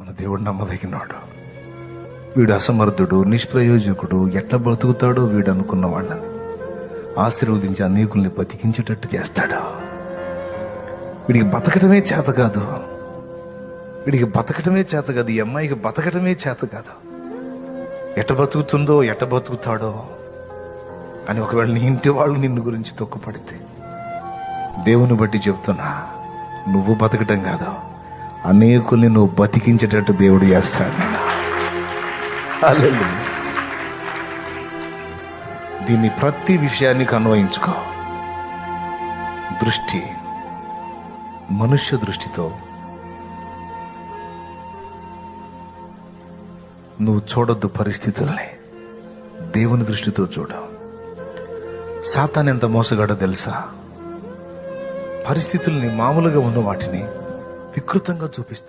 మన దేవుడు నమ్మదగినాడు వీడు అసమర్థుడు నిష్ప్రయోజకుడు ఎట్లా బ్రతుకుతాడో వీడు అనుకున్న వాళ్ళని ఆశీర్వదించి అనేకుల్ని బతికించేటట్టు చేస్తాడు. వీడికి బతకటమే చేత కాదు. వీడికి బతకటమే చేత కాదు. ఈ అమ్మాయికి బతకటమే చేత కాదు. ఎట్ట బతుకుతుందో ఎట్ట బతుకుతాడో అని ఒకవేళ నీ ఇంటి వాళ్ళు నిన్ను గురించి తొక్కుపడితే దేవుని బట్టి చెప్తున్నా నువ్వు బతకటం కాదు. అనేకుల్ని నువ్వు బతికించేటట్టు దేవుడు చేస్తాడు. దీన్ని ప్రతి విషయానికి అన్వయించుకో దృష్టి మనుష్య దృష్టితో నువ్వు చూడొద్దు పరిస్థితుల్ని. దేవుని దృష్టితో చూడు. సాతాన్ ఎంత మోసగాడో తెలుసా? పరిస్థితుల్ని మామూలుగా ఉన్న వాటిని వికృతంగా చూపిస్తాం.